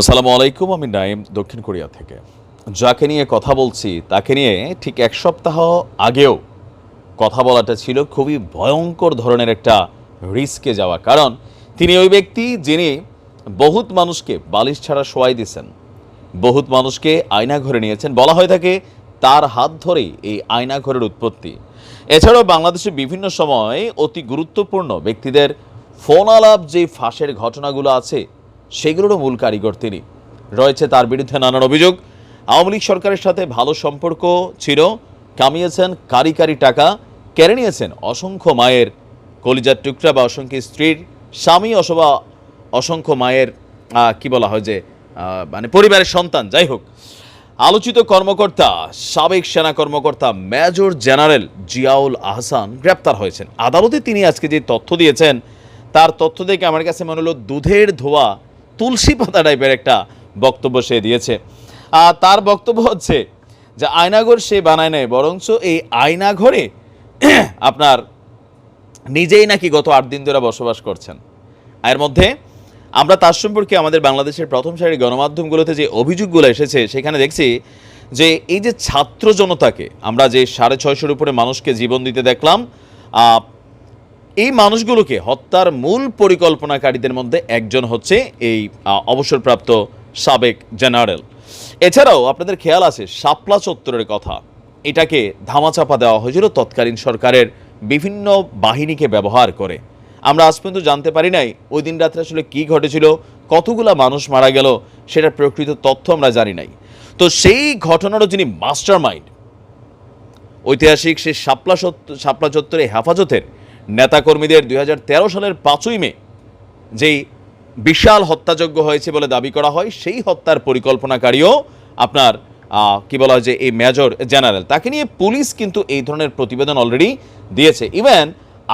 আসসালামু আলাইকুম, আমি নাইম দক্ষিণ কোরিয়া থেকে। যাকে নিয়ে কথা বলছি, তাকে নিয়ে ঠিক এক সপ্তাহ আগেও কথা বলাটা ছিল খুবই ভয়ঙ্কর ধরনের একটা রিস্কে যাওয়া। কারণ তিনি ওই ব্যক্তি যিনি বহুত মানুষকে বালিশ ছাড়া শোয়াই দিয়েছেন, বহুত মানুষকে আয়না ঘরে নিয়েছেন। বলা হয়ে থাকে তার হাত ধরেই এই আয়না ঘরের উৎপত্তি। এছাড়াও বাংলাদেশে বিভিন্ন সময় অতি গুরুত্বপূর্ণ ব্যক্তিদের ফোন আলাপ যে ফাঁসের ঘটনাগুলো আছে সেগুলোরও মূল কারিগর তিনি। রয়েছে তার বিরুদ্ধে নানান অভিযোগ। আওয়ামী লীগ সরকারের সাথে ভালো সম্পর্ক ছিল, কামিয়েছেন কারি কারি টাকা, কেড়ে নিয়েছেন অসংখ্য মায়ের কলিজার টুকরা বা অসংখ্য স্ত্রীর স্বামী অথবা অসংখ্য মায়ের কি বলা হয় যে মানে পরিবারের সন্তান, যাই হোক। আলোচিত কর্মকর্তা, সাবেক সেনা কর্মকর্তা মেজর জেনারেল জিয়াউল আহসান গ্রেপ্তার হয়েছেন। আদালতে তিনি আজকে যে তথ্য দিয়েছেন, তার তথ্য দেখে আমার কাছে মনে হলো, দুধের ধোয়া তুলসী পাতা টাইপের একটা বক্তব্য সে দিয়েছে। আর তার বক্তব্য হচ্ছে যে আয়নাঘর সে বানায় নেয় বরঞ্চ এই আয়নাঘরে আপনার নিজেই নাকি গত আট দিন ধরে বসবাস করছেন। এর মধ্যে আমরা তার সম্পর্কে আমাদের বাংলাদেশের প্রথম সারির গণমাধ্যমগুলোতে যে অভিযোগগুলো এসেছে, সেখানে দেখছি যে এই যে ছাত্র জনতাকে আমরা যে সাড়ে ছয়শোর উপরে মানুষকে জীবন দিতে দেখলাম এই মানুষগুলোকে হত্যার মূল পরিকল্পনাকারীদের মধ্যে একজন হচ্ছে এই অবসরপ্রাপ্ত সাবেক জেনারেল। এছাড়াও আপনাদের খেয়াল আছে, শাপলা চত্বরের কথা। এটাকে ধামাচাপা দেওয়া হয়েছিল তৎকালীন সরকারের বিভিন্ন বাহিনীকে ব্যবহার করে। আমরা আজ পর্যন্ত জানতে পারি নাই ওই দিন রাত্রে আসলে কি ঘটেছিল, কতগুলা মানুষ মারা গেল, সেটার প্রকৃত তথ্য আমরা জানি নাই। তো সেই ঘটনারও যিনি মাস্টার মাইন্ড ঐতিহাসিক সেই শাপলা শাপলা চত্বরে হেফাজতের নেতাকর্মীদের দুই হাজার তেরো সালের পাঁচই মে যেই বিশাল হত্যাযজ্ঞ হয়েছে বলে দাবি করা হয়, সেই হত্যার পরিকল্পনাকারীও আপনার কি বলা হয় যে, এই মেজর জেনারেল। তাকে নিয়ে পুলিশ কিন্তু এই ধরনের প্রতিবেদন অলরেডি দিয়েছে। ইভেন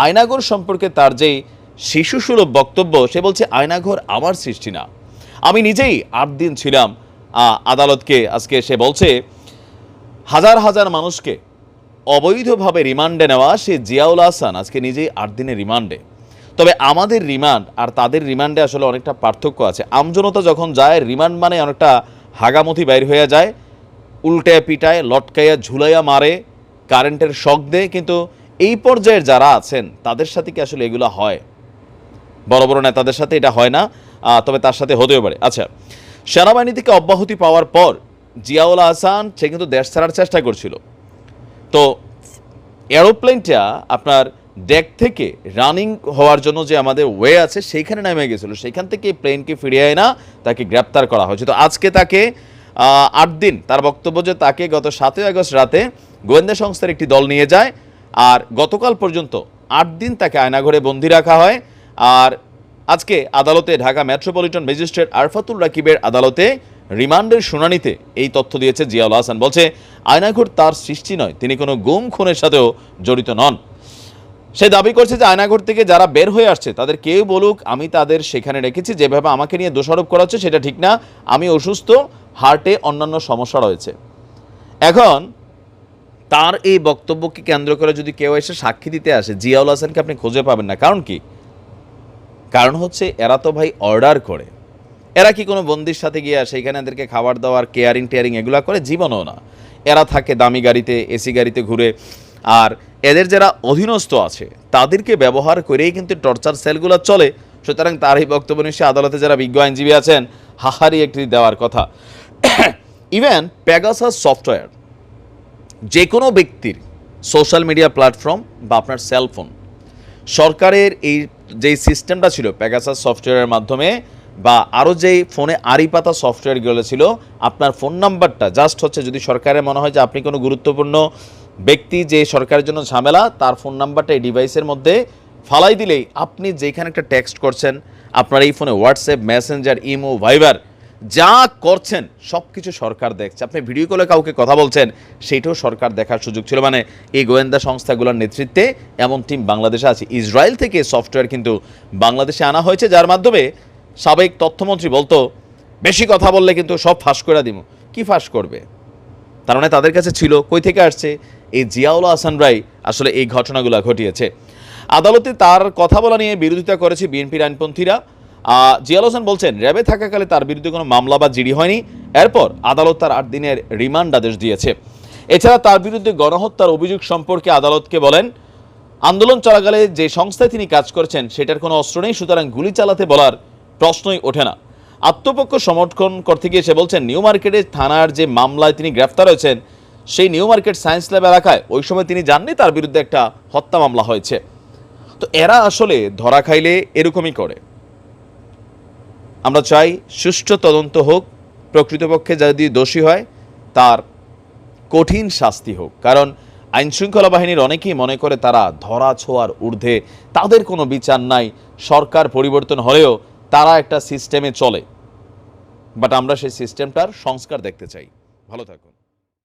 আয়নাগর সম্পর্কে তার যে শিশুসুলভ বক্তব্য, সে বলছে, আয়নাঘর আমার সৃষ্টি না। আমি নিজেই আট দিন ছিলাম আদালতকে আজকে সে বলছে, হাজার হাজার মানুষকে অবৈধভাবে রিমান্ডে নেওয়া সে জিয়াউল হাসান। আজকে নিজেই আট দিনের রিমান্ডে। তবে আমাদের রিমান্ড আর তাদের রিমান্ডে আসলে অনেকটা পার্থক্য আছে। আমজনতা যখন যায়, রিমান্ড মানে অনেকটা হাগামতি বাইর হয়ে যায়। উল্টে পিটায়, লটকাইয়া, ঝুলাইয়া মারে, কারেন্টের শখ দেয়। কিন্তু এই পর্যায়ের যারা আছেন, তাদের সাথে কি আসলে এগুলো হয়? বড় বড় নেতাদের সাথে এটা হয় না। তবে তার সাথে হতেও পারে। আচ্ছা সেনাবাহিনী থেকে অব্যাহতি পাওয়ার পর জিয়াউল আহসান সে কিন্তু দেশ ছাড়ার চেষ্টা করছিল। তো এরোপ্লেনটা আপনার ডেক থেকে রানিং হওয়ার জন্য যে আমাদের ওয়ে আছে, সেইখানে নেমে গেছিল। সেইখান থেকে প্লেনকে ফিরিয়ে না তাকে গ্রেপ্তার করা হয়েছে। তো আজকে তাকে আট দিন তার বক্তব্য যে তাকে গত সাতই আগস্ট রাতে গোয়েন্দা সংস্থার একটি দল নিয়ে যায় আর গতকাল পর্যন্ত আট দিন তাকে আয়নাঘরে বন্দি রাখা হয়। আর আজকে আদালতে ঢাকা মেট্রোপলিটন ম্যাজিস্ট্রেট আরফাতুল রাকিবের আদালতে রিমান্ডের শুনানিতে এই তথ্য দিয়েছে জিয়াউল হাসান। বলছে, আয়নাঘর তার সৃষ্টি নয়, তিনি কোনো গুম খুনের সাথেও জড়িত নন। সে দাবি করছে যে আয়নাঘর থেকে যারা বের হয়ে আসছে, তাদের কেউ বলুক, আমি তাদের সেখানে রেখেছি, যেভাবে আমাকে নিয়ে দোষারোপ করা হচ্ছে সেটা ঠিক না, আমি অসুস্থ, হার্টে অন্যান্য সমস্যা রয়েছে। এখন তার এই বক্তব্যকে কেন্দ্র করে যদি কেউ এসে সাক্ষী দিতে আসে, জিয়াউল হাসানকে আপনি খুঁজে পাবেন না। কারণ কি? কারণ হচ্ছে, এরা তো ভাই অর্ডার করে। এরা কি কোনো বন্দির সাথে গিয়ে সেইখানে এদেরকে খাবার দাবার কেয়ারিং টেয়ারিং এগুলো করে? জীবনও না। এরা থাকে দামি গাড়িতে, এসি গাড়িতে ঘুরে। আর এদের যারা অধীনস্থ আছে, তাদেরকে ব্যবহার করেই কিন্তু টর্চার সেলগুলো চলে। সুতরাং তার এই বক্তব্য নিশ্চয়ই আদালতে যারা বিজ্ঞ আইনজীবী আছেন, হাহারি একটি দেওয়ার কথা। ইভেন প্যাগাসাস সফটওয়্যার যে কোনো ব্যক্তির সোশ্যাল মিডিয়া প্ল্যাটফর্ম বা আপনার সেলফোন সরকারের এই যেই সিস্টেমটা ছিল প্যাগাসাস সফটওয়্যারের মাধ্যমে বা আরও যেই ফোনে আড়ি পাতা সফটওয়্যারগুলো ছিল, আপনার ফোন নাম্বারটা জাস্ট হচ্ছে যদি সরকারের মনে হয় যে আপনি কোনো গুরুত্বপূর্ণ ব্যক্তি যে সরকারের জন্য ঝামেলা, তার ফোন নাম্বারটা এই ডিভাইসের মধ্যে ফালাই দিলেই আপনি যেখানে একটা টেক্সট করছেন, আপনার এই ফোনে হোয়াটসঅ্যাপ মেসেঞ্জার ইমো ভাইবার যা করছেন সব কিছু সরকার দেখছে। আপনি ভিডিও কলে কাউকে কথা বলছেন সেইটাও সরকার দেখার সুযোগ ছিল। মানে এই গোয়েন্দা সংস্থাগুলোর নেতৃত্বে এমন টিম বাংলাদেশে আছে। ইসরায়েল থেকে সফটওয়্যার কিন্তু বাংলাদেশে আনা হয়েছে, যার মাধ্যমে সাবেক তথ্যমন্ত্রী বলতো, বেশি কথা বললে কিন্তু সব ফাঁস করে দিব কি ফাঁস করবে? তার মানে তাদের কাছে ছিল, কই থেকে আসছে? এই জিয়াউল হাসান রায় আসলে এই ঘটনাগুলো ঘটিয়েছে। আদালতে তার কথা বলা নিয়ে বিরোধিতা করেছে বিএনপির আইনপন্থীরা। জিয়াল হোসেন বলছেন, র্যাবে থাকাকালে তার বিরুদ্ধে কোনো মামলা বা জিডি হয়নি। এরপর আদালত তার আট দিনের রিমান্ড আদেশ দিয়েছে। এছাড়া তার বিরুদ্ধে গণহত্যার অভিযোগ সম্পর্কে আদালতকে বলেন, আন্দোলন চলাকালে যে সংস্থায় তিনি কাজ করছেন, সেটার কোনো অস্ত্র নেই, সুতরাং গুলি চালাতে বলার প্রশ্নই ওঠে না। আত্মপক্ষ সমর্থন করতে গিয়ে সে বলছেন, নিউ মার্কেটের থানার যে মামলায় তিনি গ্রেফতার হয়েছেন, সেই নিউ মার্কেট সায়েন্স ল্যাব এলাকায় ওই সময় তিনি জাননি তার বিরুদ্ধে একটা হত্যা মামলা হয়েছে। তো এরা আসলে ধরা খাইলে এরকমই করে। আমরা চাই সুষ্ঠু তদন্ত হোক, প্রকৃতপক্ষে যদি দোষী হয়, তার কঠিন শাস্তি হোক। কারণ আইন শৃঙ্খলা বাহিনীর অনেকেই মনে করে তারা ধরা ছোঁয়ার ঊর্ধ্বে, তাদের কোনো বিচার নাই, সরকার পরিবর্তন হলেও তারা একটা সিস্টেমে চলে। বাট আমরা সেই সিস্টেমটার সংস্কার দেখতে চাই। ভালো থাকুন।